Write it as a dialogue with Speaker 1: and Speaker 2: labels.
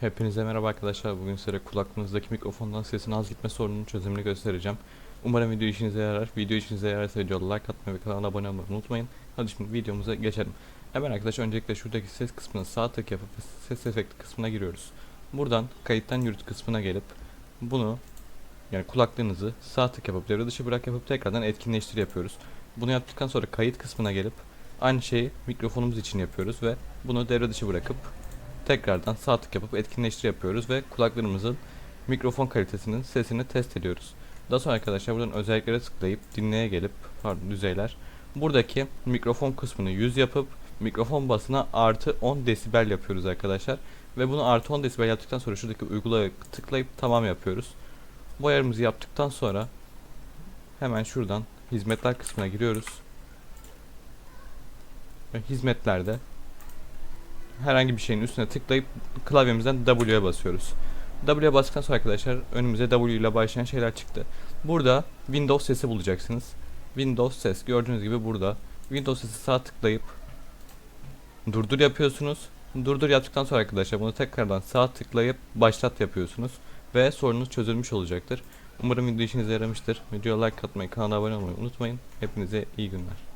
Speaker 1: Hepinize merhaba arkadaşlar. Bugün size kulaklığınızdaki mikrofondan sesin az gitme sorununun çözümünü göstereceğim. Umarım video işinize yarar. Video işinize yararsa videoya like atmayı ve kanala abone olmayı unutmayın. Hadi şimdi videomuza geçelim. Hemen arkadaşlar öncelikle şuradaki ses kısmına sağ tık yapıp ses efekti kısmına giriyoruz. Buradan kayıttan yürüt kısmına gelip bunu yani kulaklığınızı sağ tık yapıp devre dışı bırak yapıp tekrardan etkinleştir yapıyoruz. Bunu yaptıktan sonra kayıt kısmına gelip aynı şeyi mikrofonumuz için yapıyoruz ve bunu devre dışı bırakıp tekrardan sağ yapıp etkinleştir yapıyoruz ve kulaklarımızın mikrofon kalitesinin sesini test ediyoruz. Daha sonra arkadaşlar buradan özelliklere tıklayıp dinleye gelip pardon düzeyler buradaki mikrofon kısmını 100 yapıp mikrofon basına artı 10 desibel yapıyoruz arkadaşlar ve bunu artı 10 desibel yaptıktan sonra şuradaki uygulaya tıklayıp tamam yapıyoruz. Bu ayarımızı yaptıktan sonra hemen şuradan hizmetler kısmına giriyoruz. Hizmetlerde herhangi bir şeyin üstüne tıklayıp klavyemizden W'ye basıyoruz. W'ye bastıktan sonra arkadaşlar önümüze W ile başlayan şeyler çıktı. Burada Windows sesi bulacaksınız. Windows ses gördüğünüz gibi burada. Windows sesi sağ tıklayıp durdur yapıyorsunuz. Durdur yaptıktan sonra arkadaşlar bunu tekrardan sağ tıklayıp başlat yapıyorsunuz. Ve sorunuz çözülmüş olacaktır. Umarım video işinize yaramıştır. Videoya like atmayı, kanala abone olmayı unutmayın. Hepinize iyi günler.